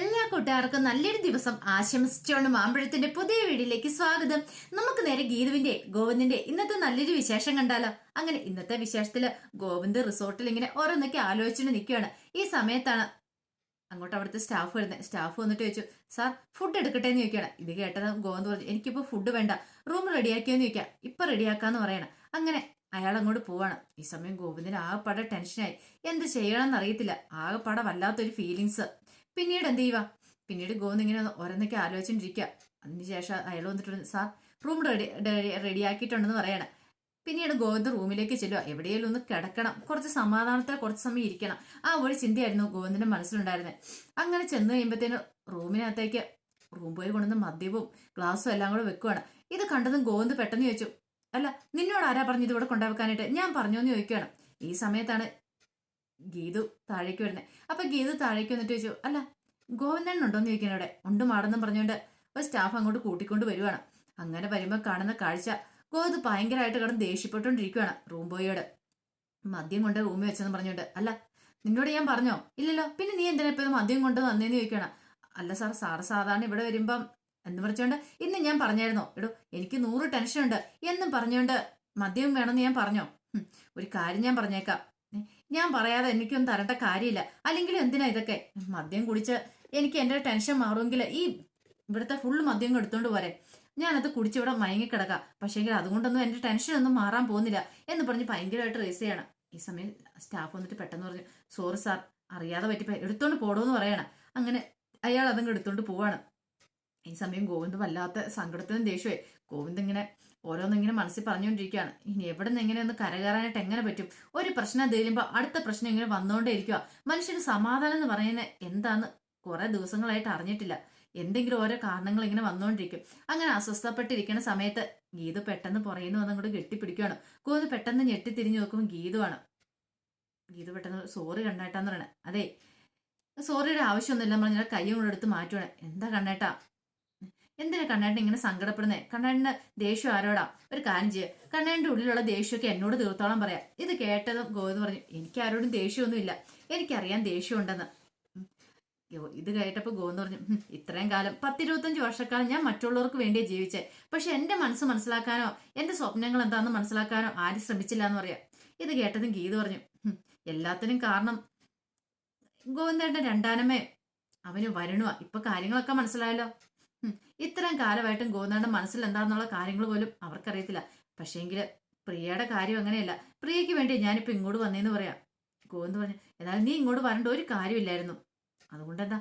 എല്ലാ കൂട്ടുകാർക്കും നല്ലൊരു ദിവസം ആശംസിച്ചുകൊണ്ട് മാമ്പഴത്തിന്റെ പുതിയ വീഡിയോയിലേക്ക് സ്വാഗതം. നമുക്ക് നേരെ ഗീതുവിന്റെ ഗോവിന്ദിന്റെ ഇന്നത്തെ നല്ലൊരു വിശേഷം കണ്ടാലോ? അങ്ങനെ ഇന്നത്തെ വിശേഷത്തിൽ ഗോവിന്ദ് റിസോർട്ടിൽ ഇങ്ങനെ ഓരോന്നൊക്കെ ആലോചിച്ചുകൊണ്ട് നിൽക്കുകയാണ് ഈ സമയത്താണ് അങ്ങോട്ട് അവിടുത്തെ സ്റ്റാഫ് വരുന്നത് സ്റ്റാഫ് വന്നിട്ട് ചോദിച്ചു സാർ ഫുഡ് എടുക്കട്ടെ എന്ന് ചോദിക്കുകയാണ്. ഇത് കേട്ടത് ഗോവിന്ദ് പറഞ്ഞു എനിക്കിപ്പോ ഫുഡ് വേണ്ട. റൂം റെഡിയാക്കിയെന്ന് ചോദിക്കാം. ഇപ്പൊ റെഡിയാക്കാന്ന് പറയണം. അങ്ങനെ അയാൾ അങ്ങോട്ട് പോവാണ്. ഈ സമയം ഗോവിന്ദിന് ആകെപ്പാടെ ടെൻഷനായി എന്ത് ചെയ്യണമെന്ന് അറിയത്തില്ല. ആകെപ്പാടെ വല്ലാത്തൊരു ഫീലിങ്സ് പിന്നീട് എന്ത് ചെയ്യുക പിന്നീട് ഗോവിന്ദ് ഇങ്ങനെ ഓരോന്നൊക്കെ ആലോചിച്ചിരിക്കുക അതിനുശേഷം അയാൾ വന്നിട്ടുണ്ട് സാർ റൂം റെഡി റെഡിയാക്കിയിട്ടുണ്ടെന്ന് പറയണം. പിന്നീട് ഗോവിന്ദ് റൂമിലേക്ക് ചെല്ലുക എവിടെയെങ്കിലും ഒന്ന് കിടക്കണം. കുറച്ച് സമാധാനത്തിൽ കുറച്ച് സമയം ഇരിക്കണം. ആ ഒരു ചിന്തയായിരുന്നു ഗോവിന്ദിന്റെ മനസ്സിലുണ്ടായിരുന്നത് അങ്ങനെ ചെന്ന് കഴിയുമ്പോഴത്തേന് റൂമിനകത്തേക്ക് റൂം പോയി കൊണ്ടുവന്ന് മദ്യവും ഗ്ലാസ്സും എല്ലാം കൂടെ വെക്കുവാണ്. ഇത് കണ്ടതും ഗോവിന്ദ് പെട്ടെന്ന് ചോദിച്ചു അല്ല നിന്നോട് ആരാ പറഞ്ഞു ഇതിവിടെ കൊണ്ടുവെക്കാനായിട്ട്? ഞാൻ പറഞ്ഞു എന്ന് ചോദിക്കുകയാണ് ഈ സമയത്താണ് ഗീതു താഴേക്ക് വരുന്നത് അപ്പൊ ഗീതു താഴേക്ക് വന്നിട്ട് ചോദിച്ചു അല്ല ഗോവിന്ദൻ ഉണ്ടോന്ന് ചോദിക്കണം അവിടെ? ഉണ്ട് മാടെന്നും പറഞ്ഞുകൊണ്ട് ഒരു സ്റ്റാഫ് അങ്ങോട്ട് കൂട്ടിക്കൊണ്ട് വരുവാണ്. അങ്ങനെ വരുമ്പോൾ കാണുന്ന കാഴ്ച ഗോവിന്ദ് ഭയങ്കരമായിട്ട് കിടന്ന് ദേഷ്യപ്പെട്ടുകൊണ്ടിരിക്കുകയാണ് റൂം ബോയോട് മദ്യം കൊണ്ട് റൂമിൽ വെച്ചെന്ന് പറഞ്ഞുകൊണ്ട് അല്ല നിന്നോട് ഞാൻ പറഞ്ഞോ? ഇല്ലല്ലോ പിന്നെ നീ എന്തിനാ ഇപ്പൊ മദ്യം കൊണ്ട് വന്നേന്ന് ചോദിക്കണം അല്ല സാർ സാറ് സാധാരണ ഇവിടെ വരുമ്പം എന്ന് പറഞ്ഞുകൊണ്ട് ഇന്ന് ഞാൻ പറഞ്ഞായിരുന്നോ എടോ എനിക്ക് നൂറ് ടെൻഷൻ ഉണ്ട്. എന്നും പറഞ്ഞുകൊണ്ട് മദ്യം വേണമെന്ന് ഞാൻ പറഞ്ഞോ? ഒരു കാര്യം ഞാൻ പറഞ്ഞേക്കാം. ഞാൻ പറയാതെ എനിക്കൊന്നും തരേണ്ട കാര്യമില്ല. അല്ലെങ്കിൽ എന്തിനാ ഇതൊക്കെ? മദ്യം കുടിച്ച് എനിക്ക് എന്റെ ടെൻഷൻ മാറുമെങ്കിൽ ഈ ഇവിടുത്തെ ഫുൾ മദ്യം എടുത്തോണ്ട് പോരെ. ഞാനത് കുടിച്ച് ഇവിടെ മയങ്ങിക്കിടക്കാം പക്ഷേങ്കിൽ അതുകൊണ്ടൊന്നും എന്റെ ടെൻഷൻ ഒന്നും മാറാൻ പോകുന്നില്ല എന്ന് പറഞ്ഞ് ഭയങ്കരമായിട്ട് റേസ് ചെയ്യണം. ഈ സമയം സ്റ്റാഫ് വന്നിട്ട് പെട്ടെന്ന് പറഞ്ഞു സോറി സാർ അറിയാതെ പറ്റി എടുത്തോണ്ട് പോടോന്ന് പറയണം. അങ്ങനെ അയാൾ അതങ്ങ് എടുത്തോണ്ട് പോവാണ്. ഈ സമയം ഗോവിന്ദ് വല്ലാത്ത സങ്കടത്തിനും ദേഷ്യമായി ഗോവിന്ദ് ഇങ്ങനെ ഓരോന്നിങ്ങനെ മനസ്സിൽ പറഞ്ഞുകൊണ്ടിരിക്കുകയാണ്. ഇനി എവിടെ നിന്ന് ഇങ്ങനെ ഒന്ന് കരകയറാനായിട്ട് എങ്ങനെ പറ്റും? ഒരു പ്രശ്നം തീരുമ്പോൾ അടുത്ത പ്രശ്നം ഇങ്ങനെ വന്നുകൊണ്ടേ ഇരിക്കുക മനുഷ്യന് സമാധാനം എന്ന് പറയുന്നത് എന്താന്ന് കുറേ ദിവസങ്ങളായിട്ട് അറിഞ്ഞിട്ടില്ല. എന്തെങ്കിലും ഓരോ കാരണങ്ങൾ ഇങ്ങനെ വന്നുകൊണ്ടിരിക്കും അങ്ങനെ അസ്വസ്ഥപ്പെട്ടിരിക്കുന്ന സമയത്ത് ഗീതു പെട്ടെന്ന് പുറയുന്നു വന്നങ്ങോട്ട് കെട്ടിപ്പിടിക്കുകയാണ് ഗോവിന്ദ് പെട്ടെന്ന് ഞെട്ടി തിരിഞ്ഞു നോക്കുമ്പോൾ ഗീതുവാണ്. ഗീതു പെട്ടെന്ന് സോറി കണ്ണേട്ടാന്ന് പറയണേ. അതെ സോറിയുടെ ആവശ്യമൊന്നുമില്ല നമ്മൾ കൈയും കൂടെ എടുത്ത് മാറ്റുവാണ്. എന്താ കണ്ണേട്ടാ? എന്തിനാ കണ്ണേട്ടൻ ഇങ്ങനെ സങ്കടപ്പെടുന്നേ? കണ്ണേട്ടന്റെ ദേഷ്യം ആരോടാ? ഒരു കാര്യം ചെയ്യുക കണ്ണേട്ടന്റെ ഉള്ളിലുള്ള ദേഷ്യമൊക്കെ എന്നോട് തീർത്തോളം പറയാം. ഇത് കേട്ടതും ഗോവിന്ദ് പറഞ്ഞു എനിക്ക് ആരോടും ദേഷ്യമൊന്നുമില്ല. എനിക്കറിയാൻ ദേഷ്യമുണ്ടെന്ന്. ഇത് കേട്ടപ്പോൾ ഗോവിന്ദ് പറഞ്ഞു ഇത്രയും കാലം പത്തിരുപത്തഞ്ച് വർഷക്കാലം ഞാൻ മറ്റുള്ളവർക്ക് വേണ്ടിയേ ജീവിച്ചേ. പക്ഷെ എന്റെ മനസ്സ് മനസ്സിലാക്കാനോ എന്റെ സ്വപ്നങ്ങൾ എന്താണെന്ന് മനസ്സിലാക്കാനോ ആരും ശ്രമിച്ചില്ല എന്ന് പറയാം. ഇത് കേട്ടതും ഗീത് പറഞ്ഞു "ഹും, എല്ലാത്തിനും കാരണം ഗോവിന്ദേട്ടൻ രണ്ടാനമ്മേ അവന് വരണുവാ. ഇപ്പൊ കാര്യങ്ങളൊക്കെ മനസ്സിലായല്ലോ. ഇത്രയും കാലമായിട്ടും ഗോവിന്ദന്റെ മനസ്സിൽ എന്താണെന്നുള്ള കാര്യങ്ങൾ പോലും അവർക്കറിയത്തില്ല. പക്ഷേങ്കിൽ പ്രിയയുടെ കാര്യം അങ്ങനെയല്ല. പ്രിയയ്ക്ക് വേണ്ടി ഞാനിപ്പോ ഇങ്ങോട്ട് വന്നേന്ന് പറയാം. ഗോവിന്ദ് പറഞ്ഞു എന്നാലും നീ ഇങ്ങോട്ട് വരേണ്ട ഒരു കാര്യമില്ലായിരുന്നു. അതുകൊണ്ടെന്താ?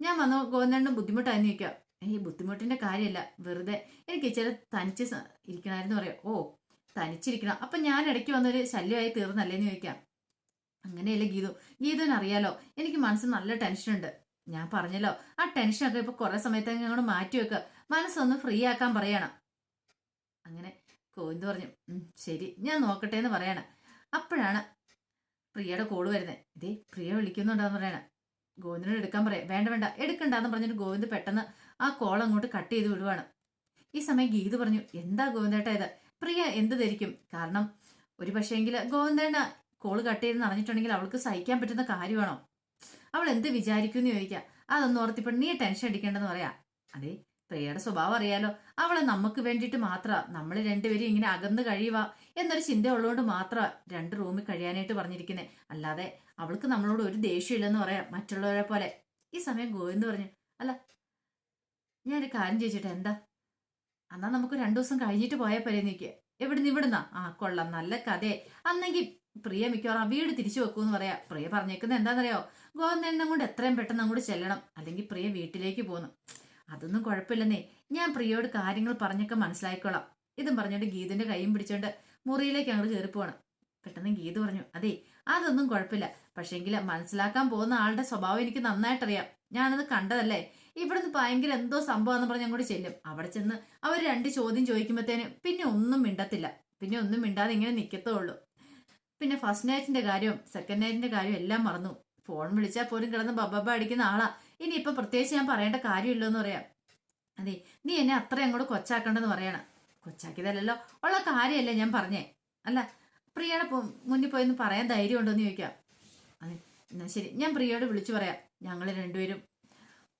ഞാൻ വന്നു ഗോവിന്ദനും ബുദ്ധിമുട്ടായി നിൽക്കുക ഈ ബുദ്ധിമുട്ടിന്റെ കാര്യമല്ല വെറുതെ. എനിക്ക് ചില തനിച്ച് ഇരിക്കണമായിരുന്നു പറയാം. ഓ തനിച്ചിരിക്കണം. അപ്പൊ ഞാൻ ഇടയ്ക്ക് വന്നൊരു ശല്യമായി തീർന്നല്ലേന്ന് ചോദിക്കാം. അങ്ങനെയല്ലേ ഗീതു. ഗീതുവിനറിയാലോ എനിക്ക് മനസ്സിൽ നല്ല ടെൻഷനുണ്ട്. ഞാൻ പറഞ്ഞല്ലോ ആ ടെൻഷനൊക്കെ ഇപ്പൊ കുറെ സമയത്തേക്ക് അങ്ങോട്ട് മാറ്റി വെക്കുക മനസ്സൊന്ന് ഫ്രീ ആക്കാൻ പറയണം. അങ്ങനെ കോവിന്ദ് പറഞ്ഞു ശരി ഞാൻ നോക്കട്ടെ എന്ന് പറയണം. അപ്പോഴാണ് പ്രിയയുടെ കോൾ വരുന്നത് ഇതേ പ്രിയ വിളിക്കുന്നുണ്ടാന്ന് പറയണം. ഗോവിന്ദിനോട് എടുക്കാൻ പറയാം. വേണ്ട വേണ്ട എടുക്കണ്ടെന്ന് പറഞ്ഞിട്ട് ഗോവിന്ദ് പെട്ടെന്ന് ആ കോൾ അങ്ങോട്ട് കട്ട് ചെയ്ത് വിടുവാണ്. ഈ സമയം ഗീത് പറഞ്ഞു എന്താ ഗോവിന്ദേട്ടാ ഇത്? പ്രിയ എന്ത് ധരിക്കും? കാരണം ഒരു പക്ഷേങ്കിൽ ഗോവിന്ദേട്ട കോൾ കട്ട് ചെയ്ത് അറിഞ്ഞിട്ടുണ്ടെങ്കിൽ അവൾക്ക് സഹിക്കാൻ പറ്റുന്ന കാര്യമാണോ? അവൾ എന്ത് വിചാരിക്കും എന്ന് ചോദിക്കാം. അതൊന്നും ഓർത്തിപ്പോൾ നീ ടെൻഷൻ അടിക്കേണ്ടെന്ന് പറയാം. അതെ പ്രിയയുടെ സ്വഭാവം അറിയാലോ. അവളെ നമുക്ക് വേണ്ടിയിട്ട് മാത്ര. നമ്മൾ രണ്ടുപേരും ഇങ്ങനെ അകന്ന് കഴിയുക എന്നൊരു ചിന്ത ഉള്ളതുകൊണ്ട് മാത്രം രണ്ട് റൂമിൽ കഴിയാനായിട്ട് പറഞ്ഞിരിക്കുന്നത് അല്ലാതെ അവൾക്ക് നമ്മളോട് ഒരു ദേഷ്യമില്ലെന്ന് പറയാം. മറ്റുള്ളവരെ പോലെ. ഈ സമയം ഗോവിന്ദ് പറഞ്ഞു അല്ല ഞാനൊരു കാര്യം ചോദിച്ചിട്ട് എന്താ? എന്നാ നമുക്ക് രണ്ടു ദിവസം കഴിഞ്ഞിട്ട് പോയാൽ പോലെ നിൽക്കുക എവിടുന്ന് ഇവിടുന്നാ? ആ കൊള്ളാം. നല്ല കഥയെ. അന്നെങ്കിൽ പ്രിയ മിക്കവാറും വീട് തിരിച്ചു വെക്കൂന്ന് പറയാ. പ്രിയ പറഞ്ഞേക്കുന്നത് എന്താണെന്നറിയോ? ഗോവിന്ദനെ കൊണ്ട് എത്രയും പെട്ടെന്ന് അങ്ങോട്ട് ചെല്ലണം. അല്ലെങ്കിൽ പ്രിയ വീട്ടിലേക്ക് പോന്നു. അതൊന്നും കുഴപ്പമില്ലെന്നേ. ഞാൻ പ്രിയയോട് കാര്യങ്ങൾ പറഞ്ഞൊക്കെ മനസ്സിലായിക്കോളാം ഇതും പറഞ്ഞോണ്ട് ഗീതിന്റെ കൈയും പിടിച്ചോണ്ട് മുറിയിലേക്ക് അങ്ങോട്ട് കയറിപ്പോവാണ് പെട്ടെന്ന് ഗീത് പറഞ്ഞു അതെ അതൊന്നും കുഴപ്പമില്ല. പക്ഷെങ്കിൽ മനസ്സിലാക്കാൻ പോകുന്ന ആളുടെ സ്വഭാവം എനിക്ക് നന്നായിട്ടറിയാം. ഞാനത് കണ്ടതല്ലേ? ഇവിടുന്ന് ഭയങ്കര എന്തോ സംഭവം പറഞ്ഞ് അങ്ങോട്ട് ചെല്ലും. അവിടെ ചെന്ന് അവർ രണ്ട് ചോദ്യം ചോദിക്കുമ്പോഴത്തേന് പിന്നെ ഒന്നും മിണ്ടത്തില്ല. പിന്നെ ഒന്നും മിണ്ടാതെ ഇങ്ങനെ നിൽക്കത്തേ ഉള്ളൂ. പിന്നെ ഫസ്റ്റ് നൈറ്റിന്റെ കാര്യവും സെക്കൻഡ് നൈറ്റിന്റെ കാര്യവും എല്ലാം മറന്നു. ഫോൺ വിളിച്ചാൽ പോലും കിടന്ന് ബബ്ബ അടിക്കുന്ന ആളാ. ഇനി ഇപ്പൊ പ്രത്യേകിച്ച് ഞാൻ പറയേണ്ട കാര്യമില്ലോ എന്ന് പറയാം. അതെ നീ എന്നെ അത്ര അങ്ങോട്ട് കൊച്ചാക്കണ്ടെന്ന് പറയണം. കൊച്ചാക്കിയതല്ലല്ലോ. ഉള്ള കാര്യമല്ലേ ഞാൻ പറഞ്ഞേ. അല്ല പ്രിയയുടെ മുന്നിൽ പോയി ഒന്ന് പറയാൻ ധൈര്യം ഉണ്ടോ എന്ന് ചോദിക്കാം. അതെ എന്നാ ശരി. ഞാൻ പ്രിയയോട് വിളിച്ചു പറയാം. ഞങ്ങൾ രണ്ടുപേരും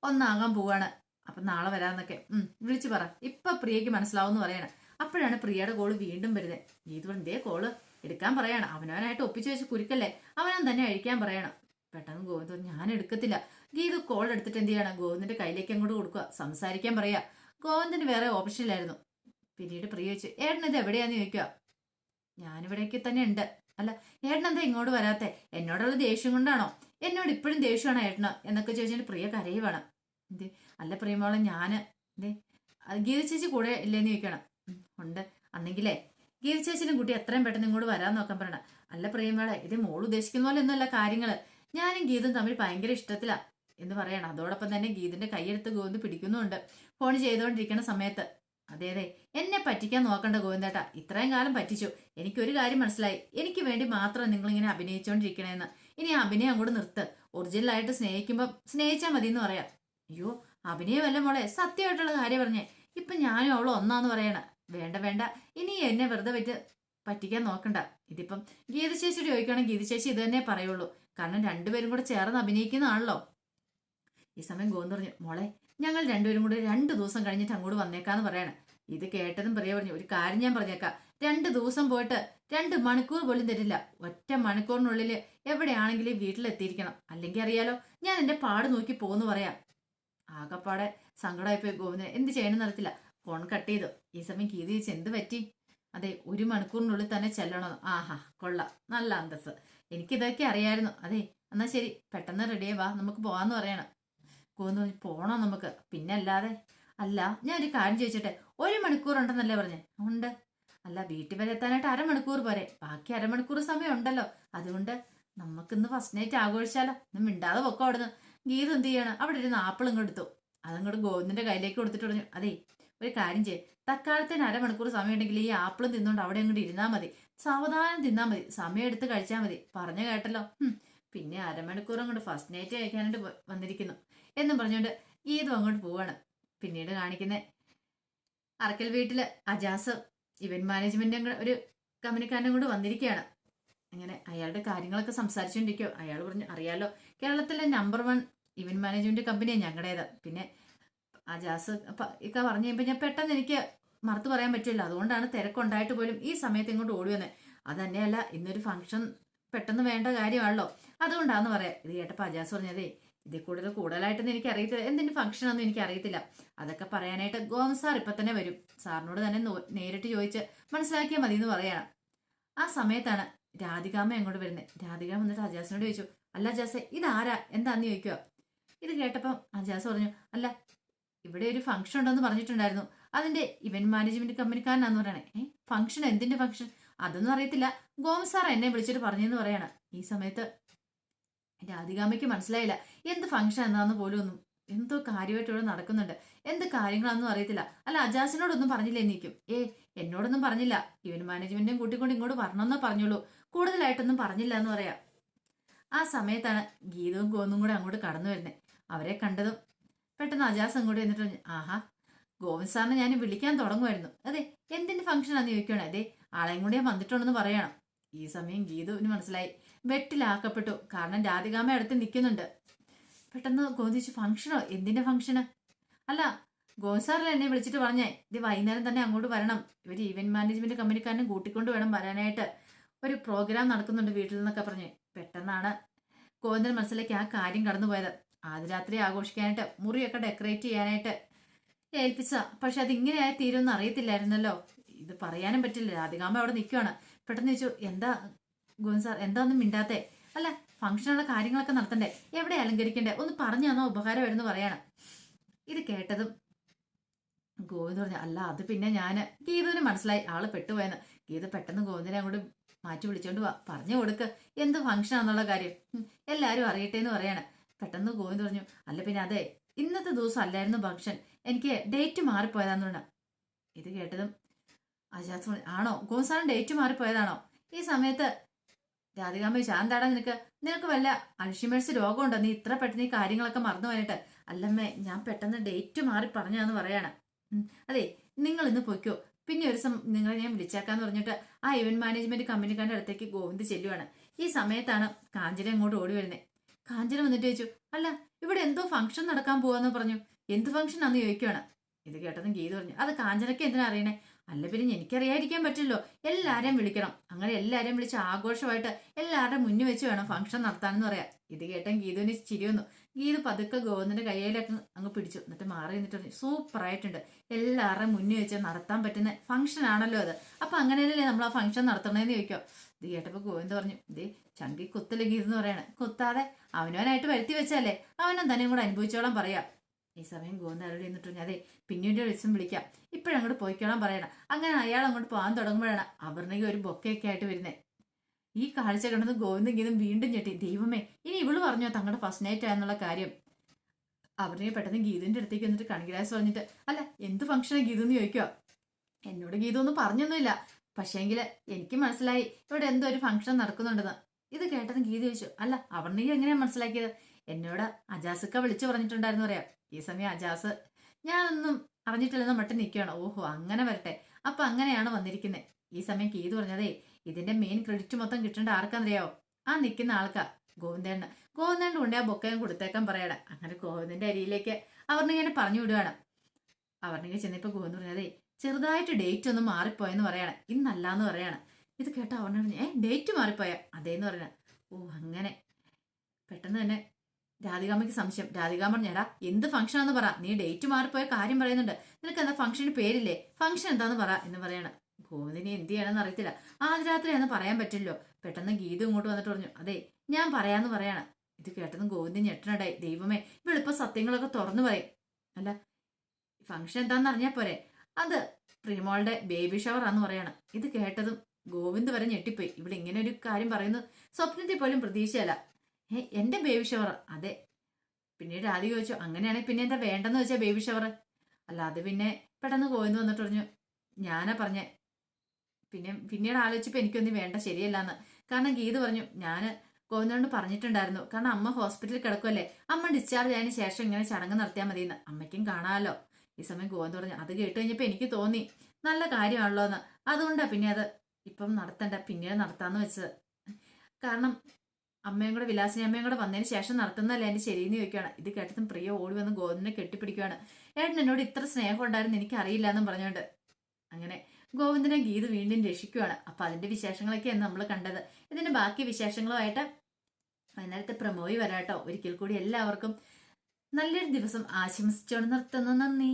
ഒന്നാകാൻ പോവാണ്. അപ്പൊ നാളെ വരാന്നൊക്കെ ഉം വിളിച്ചു പറ. ഇപ്പൊ പ്രിയക്ക് മനസ്സിലാവും എന്ന് പറയണം. അപ്പോഴാണ് പ്രിയയുടെ കോൾ വീണ്ടും വരുന്നത്. പറഞ്ഞു, ദേ കോൾ എടുക്കാൻ പറയണം. അവനവനായിട്ട് ഒപ്പിച്ചു വെച്ച് കുരുക്കല്ലേ? അവനവൻ തന്നെ അഴിക്കാൻ പറയണം. പെട്ടെന്ന് ഗോവിന്ദ് ഞാൻ എടുക്കത്തില്ല. ഗീതു കോൾ എടുത്തിട്ട് എന്ത് ചെയ്യണം? ഗോവിന്ദിന്റെ കയ്യിലേക്ക് അങ്ങോട്ട് കൊടുക്കുക. സംസാരിക്കാൻ പറയാ. ഗോവിന്ദിന് വേറെ ഓപ്ഷൻ ഇല്ലായിരുന്നു. പിന്നീട് പ്രിയ ചോദിച്ചു ഏട്ടൻ ഇത് എവിടെയാന്ന് ചോദിക്കുക ഞാനിവിടേക്ക് തന്നെ ഉണ്ട്. അല്ല ഏട്ടനെന്താ ഇങ്ങോട്ട് വരാത്തെ? എന്നോടുള്ള ദേഷ്യം കൊണ്ടാണോ? എന്നോട് ഇപ്പോഴും ദേഷ്യമാണോ ഏട്ടന്? എന്നൊക്കെ ചോദിച്ചാൽ പ്രിയ കരയുവാണ്. എന്തേ? അല്ല പ്രിയമോളെ ഞാൻ എന്തേ? ഗീത ചേച്ചി കൂടെ ഇല്ലേന്ന് ചോദിക്കണം. ഉണ്ട്. അന്നെങ്കിലേ ഗീത ചേച്ചിനും കുട്ടി എത്രയും പെട്ടെന്ന് ഇങ്ങോട്ട് വരാൻ നോക്കാൻ പറയണം. അല്ല പ്രിയമേളെ ഇത് മോൾ ഉദ്ദേശിക്കുന്ന പോലെ ഒന്നുമല്ല കാര്യങ്ങൾ. ഞാനും ഗീതും തമ്മിൽ ഭയങ്കര ഇഷ്ടത്തിലാ എന്ന് പറയണം. അതോടൊപ്പം തന്നെ ഗീതിന്റെ കൈയെടുത്ത് ഗോവിന്ദ് പിടിക്കുന്നുണ്ട് ഫോൺ ചെയ്തുകൊണ്ടിരിക്കുന്ന സമയത്ത് അതെ അതെ എന്നെ പറ്റിക്കാൻ നോക്കണ്ട ഗോവിന്ദേട്ടാ ഇത്രയും കാലം പറ്റിച്ചു. എനിക്കൊരു കാര്യം മനസ്സിലായി. എനിക്ക് വേണ്ടി മാത്രം നിങ്ങൾ ഇങ്ങനെ അഭിനയിച്ചുകൊണ്ടിരിക്കണേന്ന് ഇനി അഭിനയം അങ്ങോട്ട് നിർത്ത്. ഒറിജിനലായിട്ട് സ്നേഹിക്കുമ്പോൾ സ്നേഹിച്ചാൽ മതി എന്ന് പറയാം. അയ്യോ അഭിനയമല്ല മോളെ. സത്യമായിട്ടുള്ള കാര്യം പറഞ്ഞേ. ഇപ്പൊ ഞാനും അവളോ ഒന്നാന്ന് പറയണ. വേണ്ട വേണ്ട. ഇനി എന്നെ വെറുതെ വെച്ച് പറ്റിക്കാൻ നോക്കണ്ട. ഇതിപ്പം ഗീതശേഷി ചോദിക്കുകയാണെങ്കിൽ ഗീതശേഷി ഇത് തന്നെ പറയുള്ളൂ. കാരണം രണ്ടുപേരും കൂടെ ചേർന്ന് അഭിനയിക്കുന്നതാണല്ലോ ഈ സമയം ഗോവിന്ദ് പറഞ്ഞു മോളെ ഞങ്ങൾ രണ്ടുപേരും കൂടെ രണ്ട് ദിവസം കഴിഞ്ഞിട്ട് അങ്ങോട്ട് വന്നേക്കാന്ന് പറയണം. ഇത് കേട്ടതും പ്രിയ പറഞ്ഞു ഒരു കാര്യം ഞാൻ പറഞ്ഞേക്കാം. രണ്ട് ദിവസം പോയിട്ട് രണ്ട് മണിക്കൂർ പോലും തരില്ല. ഒറ്റ മണിക്കൂറിനുള്ളിൽ എവിടെയാണെങ്കിലും വീട്ടിലെത്തിയിരിക്കണം. അല്ലെങ്കിൽ അറിയാലോ ഞാൻ എന്റെ പാട് നോക്കി പോകുന്നു പറയാം. ആകപ്പാടെ സങ്കടമായിപ്പോയി ഗോവിന്ദൻ എന്ത് ചെയ്യണമെന്ന് അറിയത്തില്ല. ഫോൺ കട്ട് ചെയ്തു. ഈ സമയം കീതി ചേച്ചി എന്ത് പറ്റി? അതെ ഒരു മണിക്കൂറിനുള്ളിൽ തന്നെ ചെല്ലണം. ആഹാ കൊള്ളാം. നല്ല അന്തസ് എനിക്കിതൊക്കെ അറിയായിരുന്നു. അതെ എന്നാ ശരി പെട്ടെന്ന് റെഡിയായി വാ. നമുക്ക് പോവാന്ന് പറയണം. പറഞ്ഞു, പോണോ നമുക്ക്. പിന്നെ അല്ലാതെ അല്ല ഞാൻ ഒരു കാര്യം ചോദിച്ചിട്ടെ. ഒരു മണിക്കൂർ ഉണ്ടെന്നല്ലേ പറഞ്ഞേ? ഉണ്ട്. അല്ല വീട്ടിൽ വരെ എത്താനായിട്ട് അരമണിക്കൂർ പോരെ. ബാക്കി അരമണിക്കൂർ സമയം ഉണ്ടല്ലോ. അതുകൊണ്ട് നമുക്കിന്ന് ഫസ്റ്റ് നൈറ്റ് ആഘോഷിച്ചാലോ? ഇന്ന് മിണ്ടാതെ പൊക്കോ അവിടുന്ന്. ഗീത എന്ത് ചെയ്യണം? അവിടെ ഒരു ആപ്പിൾ കൊടുത്തു അതങ്ങോട്ട് ഗോവിന്ദന്റെ കയ്യിലേക്ക് കൊടുത്തിട്ട് പറഞ്ഞു. അതേ ഒരു കാര്യം ചെയ്യ്. തക്കാലത്തിന് അരമണിക്കൂർ സമയം ഉണ്ടെങ്കിൽ ഈ ആപ്പിളും തിന്നുകൊണ്ട് അവിടെ അങ്ങോട്ട് ഇരുന്നാൽ മതി. സാവധാനം തിന്നാൽ മതി. സമയം എടുത്ത് കഴിച്ചാൽ മതി. പറഞ്ഞു കേട്ടല്ലോ. പിന്നെ അരമണിക്കൂർ അങ്ങോട്ട് ഫസ്റ്റ് നൈറ്റ് കഴിക്കാനായിട്ട് വന്നിരിക്കുന്നു. എന്നും പറഞ്ഞുകൊണ്ട് ഗീതും അങ്ങോട്ട് പോവാണ്. പിന്നീട് കാണിക്കുന്ന അറക്കൽ വീട്ടിൽ അജാസ് ഇവന്റ് മാനേജ്മെന്റ് ഒരു കമ്പനിക്കാരനും കൂടെ വന്നിരിക്കുകയാണ് അങ്ങനെ അയാളുടെ കാര്യങ്ങളൊക്കെ സംസാരിച്ചുകൊണ്ടിരിക്കുക അയാൾ പറഞ്ഞു അറിയാലോ കേരളത്തിലെ നമ്പർ വൺ ഇവന്റ് മാനേജ്മെന്റ് കമ്പനിയാണ് ഞങ്ങളുടേത് പിന്നെ അജാസ് പ- ഇക്ക പറഞ്ഞു കഴിയുമ്പോൾ ഞാൻ പെട്ടെന്ന് എനിക്ക് മറുത്തു പറയാൻ പറ്റില്ല. അതുകൊണ്ടാണ് തിരക്കുണ്ടായിട്ട് പോലും ഈ സമയത്ത് ഇങ്ങോട്ട് ഓടി അത് തന്നെയല്ല ഇന്നൊരു ഫംഗ്ഷൻ പെട്ടെന്ന് വേണ്ട കാര്യമാണല്ലോ. അതുകൊണ്ടാന്ന് പറയാം ഇത് കേട്ടപ്പോൾ അജാസ് പറഞ്ഞതേ ഇതിൽ കൂടുതൽ കൂടുതലായിട്ടൊന്നും എനിക്ക് അറിയത്തില്ല എന്തിന്റെ ഫംഗ്ഷൻ ഒന്നും എനിക്ക് അറിയത്തില്ല അതൊക്കെ പറയാനായിട്ട് ഗോവൻ സാർ ഇപ്പൊ തന്നെ വരും. സാറിനോട് തന്നെ നേരിട്ട് ചോദിച്ച് മനസ്സിലാക്കിയാൽ മതി എന്ന് പറയണം. ആ സമയത്താണ് രാധികാമ്മ അങ്ങോട്ട് വരുന്നത് രാധിക വന്നിട്ട് അജാസിനോട് ചോദിച്ചു അല്ല അജാസെ ഇതാരാ? എന്താന്ന് ചോദിക്കുക ഇത് കേട്ടപ്പം അജാസ് പറഞ്ഞു അല്ല ഇവിടെ ഒരു ഫംഗ്ഷൻ ഉണ്ടെന്ന് പറഞ്ഞിട്ടുണ്ടായിരുന്നു. അതിന്റെ ഇവന്റ് മാനേജ്മെന്റ് കമ്പനിക്കാരനാന്ന് പറയണേ. ഏ ഫംഗ്ഷൻ എന്തിന്റെ ഫംഗ്ഷൻ അതൊന്നും അറിയത്തില്ല. ഗോവൻ സാർ എന്നെ വിളിച്ചിട്ട് പറഞ്ഞെന്ന് പറയാണ്. ഈ സമയത്ത് രാധികാമയ്ക്ക് മനസ്സിലായില്ല. എന്ത് ഫംഗ്ഷൻ എന്താന്ന് പോലും ഒന്നും എന്തോ കാര്യമായിട്ട് ഇവിടെ നടക്കുന്നുണ്ട്. എന്ത് കാര്യങ്ങളാണെന്നും അറിയത്തില്ല. അല്ല അജാസിനോടൊന്നും പറഞ്ഞില്ല എന്നിരിക്കും ഏ എന്നോടൊന്നും പറഞ്ഞില്ല. ഇവൻ മാനേജ്മെന്റും കൂട്ടിക്കൊണ്ട് ഇങ്ങോട്ട് വരണമെന്നോ പറഞ്ഞുള്ളൂ. കൂടുതലായിട്ടൊന്നും പറഞ്ഞില്ല എന്ന് പറയാം. ആ സമയത്താണ് ഗീതവും ഗോന്നും കൂടെ അങ്ങോട്ട് കടന്നു വരുന്നത് അവരെ കണ്ടതും പെട്ടെന്ന് അജാസ് കൂടെ എന്നിട്ട് ആഹാ ഗോവിന്ദ് സാറിനെ ഞാൻ വിളിക്കാൻ തുടങ്ങുമായിരുന്നു. അതെ എന്തിന്റെ ഫംഗ്ഷനാന്ന് ചോദിക്കണേ അതെ ആളെയും കൂടെ വന്നിട്ടുണ്ടെന്ന് പറയണം. ഈ സമയം ഗീതുവിന് മനസ്സിലായി. വെട്ടിലാക്കപ്പെട്ടു. കാരണം രാധികാമ്മ അടുത്ത് നിൽക്കുന്നുണ്ട്. പെട്ടെന്ന് ഗോവിന്ദിച്ചു ഫംഗ്ഷനോ? എന്തിന്റെ ഫംഗ്ഷന്? അല്ല ഗോവിന്ദ് സാറിൽ എന്നെ വിളിച്ചിട്ട് പറഞ്ഞേ. ഇത് വൈകുന്നേരം തന്നെ അങ്ങോട്ട് വരണം. ഇവർ ഈവന്റ് മാനേജ്മെന്റ് കമ്പനിക്കാരനും കൂട്ടിക്കൊണ്ട് വേണം വരാനായിട്ട്. ഒരു പ്രോഗ്രാം നടക്കുന്നുണ്ട് വീട്ടിൽ നിന്നൊക്കെ പറഞ്ഞ്. പെട്ടെന്നാണ് ഗോവിന്ദൻ മനസ്സിലേക്ക് ആ കാര്യം കടന്നുപോയത്. ആദ്യ രാത്രി ആഘോഷിക്കാനായിട്ട് മുറിയൊക്കെ ഡെക്കറേറ്റ് ചെയ്യാനായിട്ട് ഏൽപ്പിച്ച പക്ഷെ അത് ഇങ്ങനെയായി തീരുമെന്ന് അറിയത്തില്ലായിരുന്നല്ലോ. ഇത് പറയാനും പറ്റില്ല. രാധികാമ്മ അവിടെ നിൽക്കുകയാണ് പെട്ടെന്ന് ചോദിച്ചു എന്താ ഗോവിന്ദ് സാർ എന്താ ഒന്നും മിണ്ടാത്തെ? അല്ല ഫംഗ്ഷനുള്ള കാര്യങ്ങളൊക്കെ നടത്തണ്ടേ. എവിടെ അലങ്കരിക്കണ്ടേ? ഒന്ന് പറഞ്ഞു തന്നോ ഉപകാരമായിരുന്നു പറയണം. ഇത് കേട്ടതും ഗോവിന്ദ് പറഞ്ഞു അല്ല അത് പിന്നെ ഞാൻ ഗീതുവിന് മനസ്സിലായി ആൾ പെട്ടുപോയെന്ന്. ഗീത പെട്ടെന്ന് ഗോവിന്ദനെ അങ്ങോട്ട് മാറ്റി വിളിച്ചോണ്ട് പറഞ്ഞു കൊടുക്ക്. എന്ത് ഫംഗ്ഷൻ ആണെന്നുള്ള കാര്യം എല്ലാവരും അറിയട്ടെ എന്ന് പറയാണ്. പെട്ടെന്ന് ഗോവിന്ദ് പറഞ്ഞു. അല്ല പിന്നെ അതെ ഇന്നത്തെ ദിവസം അല്ലായിരുന്നു ഭക്ഷൻ എനിക്ക് ഡേറ്റ് മാറിപ്പോയതാന്ന് പറഞ്ഞു. ഇത് കേട്ടതും അജാസ് ആണോ? ഗോസാനം ഡേറ്റ് മാറിപ്പോയതാണോ? ഈ സമയത്ത് രാധികാമ്മ ചോദിച്ചു നിനക്ക്. നിനക്ക് വല്ല അൽഷിമേഴ്സ് രോഗമുണ്ടോ? നീ ഇത്ര പെട്ടെന്ന് ഈ കാര്യങ്ങളൊക്കെ മറന്നു പോയിട്ട് അല്ലമ്മേ ഞാൻ പെട്ടെന്ന് ഡേറ്റ് മാറി പറഞ്ഞാന്ന് പറയാണ്. അതെ നിങ്ങൾ ഇന്ന് പൊയ്ക്കോ. പിന്നെ ഒരു സം നിങ്ങളെ ഞാൻ വിളിച്ചേക്കാന്ന് പറഞ്ഞിട്ട് ആ ഇവന്റ് മാനേജ്മെന്റ് കമ്പനിക്കാരുടെ അടുത്തേക്ക് ഗോവിന്ദ് ചെല്ലുവാണ്. ഈ സമയത്താണ് കാഞ്ചന അങ്ങോട്ട് ഓടി വരുന്നത് കാഞ്ചന വന്നിട്ട് ചോദിച്ചു അല്ല ഇവിടെ എന്തോ ഫംഗ്ഷൻ നടക്കാൻ പോവാന്ന് പറഞ്ഞു. എന്ത് ഫംഗ്ഷൻ ആന്ന് ചോദിക്കുകയാണ് ഇത് കേട്ടതും ഗീത പറഞ്ഞു അത് കാഞ്ചനയ്ക്ക് എന്തിനാ അറിയണേ? അല്ല പിന്നെ എനിക്കറിയാതിരിക്കാൻ പറ്റില്ലോ എല്ലാരെയും വിളിക്കണം. അങ്ങനെ എല്ലാരെയും വിളിച്ച് ആഘോഷമായിട്ട് എല്ലാവരുടെ മുന്നിൽ വെച്ച് വേണം ഫംഗ്ഷൻ നടത്താനെന്ന് പറയാം ഇത് കേട്ടാൻ ഗീതുവിന് ചിരി വന്നു. ഗീത് പതുക്കെ ഗോവിന്ദന്റെ കയ്യിലൊക്കെ അങ്ങ് പിടിച്ചു. എന്നിട്ട് മാറി നിന്നിട്ട് സൂപ്പറായിട്ടുണ്ട് സൂപ്പർ ആയിട്ടുണ്ട്. എല്ലാവരുടെയും മുന്നിൽ വെച്ച് നടത്താൻ പറ്റുന്ന ഫംഗ്ഷൻ ആണല്ലോ അത്. അപ്പൊ അങ്ങനെയല്ലേ നമ്മൾ ആ ഫംഗ്ഷൻ നടത്തണേന്ന് ചോദിക്കോ? ഇത് കേട്ടപ്പോൾ ഗോവിന്ദ് പറഞ്ഞു ദേ ചങ്കി കുത്തൽ ഗീത് എന്ന് പറയണേ. കുത്താതെ അവനവനായിട്ട് വരുത്തി വെച്ചാലേ അവനും തന്നെയും കൂടെ അനുഭവിച്ചോളാം പറയാം. ഈ സമയം ഗോവിന്ദ് അരുടെ പറഞ്ഞു അതെ പിന്നീട് ദിവസം വിളിക്കാം. ഇപ്പോഴങ്ങോട്ട് പോയിക്കോളാം പറയണം. അങ്ങനെ അയാൾ അങ്ങോട്ട് പോകാൻ തുടങ്ങുമ്പോഴാണ് അപർണയ്ക്ക് ഒരു ബൊക്കയൊക്കെ ആയിട്ട് വരുന്നത് ഈ കാഴ്ച കണ്ടത് ഗോവിന്ദെങ്കിലും വീണ്ടും ഞെട്ടി. ദൈവമേ ഇനി ഇവൾ പറഞ്ഞോ തങ്ങളുടെ ഫസ്റ്റ് നൈറ്റ് ആയെന്നുള്ള കാര്യം? അവരെ പെട്ടെന്ന് ഗീതന്റെ അടുത്തേക്ക് വന്നിട്ട് കണിഗ്രാസ് പറഞ്ഞിട്ട് അല്ല എന്ത് ഫംഗ്ഷനാണ് ഗീതു എന്ന് ചോദിക്കുക എന്നോട് ഗീത ഒന്നും പറഞ്ഞൊന്നുമില്ല. പക്ഷേങ്കിൽ എനിക്ക് മനസ്സിലായി. ഇവിടെ എന്തോ ഒരു ഫംഗ്ഷൻ നടക്കുന്നുണ്ടെന്ന്. ഇത് കേട്ടതും ഗീത ചോദിച്ചു അല്ല അവർണീ എങ്ങനെയാ മനസ്സിലാക്കിയത്? എന്നോട് അജാസൊക്കെ വിളിച്ചു പറഞ്ഞിട്ടുണ്ടായിരുന്നു പറയാം. ഈ സമയം അജാസ് ഞാനൊന്നും അറിഞ്ഞിട്ടില്ലെന്ന് മട്ടും നിൽക്കുകയാണ് ഓഹോ അങ്ങനെ വരട്ടെ. അപ്പൊ അങ്ങനെയാണ് വന്നിരിക്കുന്നത് ഈ സമയം ഗീത് പറഞ്ഞതേ ഇതിന്റെ മെയിൻ ക്രെഡിറ്റ് മൊത്തം കിട്ടേണ്ട ആർക്കാന്നറിയാവോ? ആ നിൽക്കുന്ന ആൾക്കാ. ഗോവിന്ദേണ്ണ. ഗോവിന്ദേണ്ണ കൊണ്ട് ആ ബൊക്കയും കൊടുത്തേക്കാൻ പറയട. അങ്ങനെ ഗോവിന്ദന്റെ അരിയിലേക്ക് അവർണിങ്ങനെ പറഞ്ഞു വിടുകയാണ് അവർണിങ്ങനെ ചെന്നിപ്പോ ഗോവിന്ദ് പറഞ്ഞതേ ചെറുതായിട്ട് ഡേറ്റ് ഒന്ന് മാറിപ്പോയെന്ന് പറയാണ്. ഇന്നല്ലാന്ന് പറയാണ്. ഇത് കേട്ട അവനെ പറഞ്ഞു ഏ ഡേറ്റ് മാറിപ്പോയ? അതേന്ന് പറയണ. ഓ അങ്ങനെ. പെട്ടെന്ന് തന്നെ രാധികാമ്മയ്ക്ക് സംശയം. രാധികാമ്മ പറഞ്ഞേടാ എന്ത് ഫംഗ്ഷൻ ആണെന്ന് പറ. നീ ഡേറ്റ് മാറിപ്പോയ കാര്യം പറയുന്നുണ്ട്. നിനക്ക് എന്താ ഫംഗ്ഷന് പേരില്ലേ? ഫംഗ്ഷൻ എന്താന്ന് പറ എന്ന് പറയണം. ഗോവിന്ദിനെ എന്ത് ചെയ്യണമെന്ന് അറിയത്തില്ല. രാത്രിയാന്ന് പറയാൻ പറ്റില്ലോ പെട്ടെന്ന് ഗീത ഇങ്ങോട്ട് വന്നിട്ട് പറഞ്ഞു അതെ ഞാൻ പറയാന്ന് പറയാണ്. ഇത് കേട്ടെന്ന് ഗോവിന്ദൻ ഞെട്ടനടായി ദൈവമേ ഇവളിപ്പോ സത്യങ്ങളൊക്കെ തുറന്നു പറയും. അല്ല ഫംഗ്ഷൻ എന്താന്ന് അറിഞ്ഞാ പോരെ. അത് പ്രിയമോളുടെ ബേബി ഷവർ ആന്ന് പറയണം. ഇത് കേട്ടതും ഗോവിന്ദ് വരെ ഞെട്ടിപ്പോയി. ഇവിടെ ഇങ്ങനെ ഒരു കാര്യം പറയുന്നു സ്വപ്നത്തിൽ പോലും പ്രതീക്ഷയല്ല. ഏ എന്റെ ബേബി ഷവർ അതെ. പിന്നീട് ആദ്യം ചോദിച്ചു അങ്ങനെയാണെങ്കിൽ പിന്നെ എന്താ വേണ്ടെന്ന് വെച്ചാൽ ബേബി ഷവർ അല്ല അത് പിന്നെ പെട്ടെന്ന് ഗോവിന്ദ് വന്നിട്ട് പറഞ്ഞു ഞാനാ പറഞ്ഞേ പിന്നെ പിന്നീട് ആലോചിച്ചപ്പോൾ എനിക്കൊന്നും വേണ്ട ശരിയല്ല എന്ന് കാരണം ഗീത് പറഞ്ഞു ഞാൻ ഗോവിന്ദനോട് പറഞ്ഞിട്ടുണ്ടായിരുന്നു കാരണം അമ്മ ഹോസ്പിറ്റലിൽ കിടക്കുമല്ലേ അമ്മ ഡിസ്ചാർജ് ആയതിനു ശേഷം ഇങ്ങനെ ചടങ്ങ് നടത്തിയാൽ മതിയെന്ന്. അമ്മയ്ക്കും കാണാമല്ലോ. ഈ സമയം ഗോവിന്ദ് പറഞ്ഞു അത് കേട്ട് കഴിഞ്ഞപ്പോൾ എനിക്ക് തോന്നി നല്ല കാര്യമാണല്ലോ എന്ന് അതുകൊണ്ടാണ് പിന്നെ അത് ഇപ്പം നടത്തണ്ട പിന്നീട് നടത്താന്ന് വെച്ചത്. കാരണം അമ്മയും കൂടെ വിലാസിനി അമ്മയും കൂടെ വന്നതിന് ശേഷം നടത്തുന്നതല്ലേ എന്റെ ശരിയെന്ന് ചോദിക്കുകയാണ് ഇത് കേട്ടതും പ്രിയ ഓടി വന്ന് ഗോവിന്ദനെ കെട്ടിപ്പിടിക്കുകയാണ് ഏട്ടൻ എന്നോട് ഇത്ര സ്നേഹം ഉണ്ടായിരുന്നു എനിക്കറിയില്ല എന്നും പറഞ്ഞുകൊണ്ട്. അങ്ങനെ ഗോവിന്ദനെ ഗീത വീണ്ടും രക്ഷിക്കുകയാണ് അപ്പൊ അതിന്റെ വിശേഷങ്ങളൊക്കെയാണ് നമ്മൾ കണ്ടത്. ഇതിന്റെ ബാക്കി വിശേഷങ്ങളുമായിട്ട് വൈകുന്നേരത്തെ പ്രമോയി വരാട്ടോ. ഒരിക്കൽ കൂടി എല്ലാവർക്കും നല്ലൊരു ദിവസം ആശംസിച്ചോണ്ട് നിർത്തുന്നു. നന്ദി.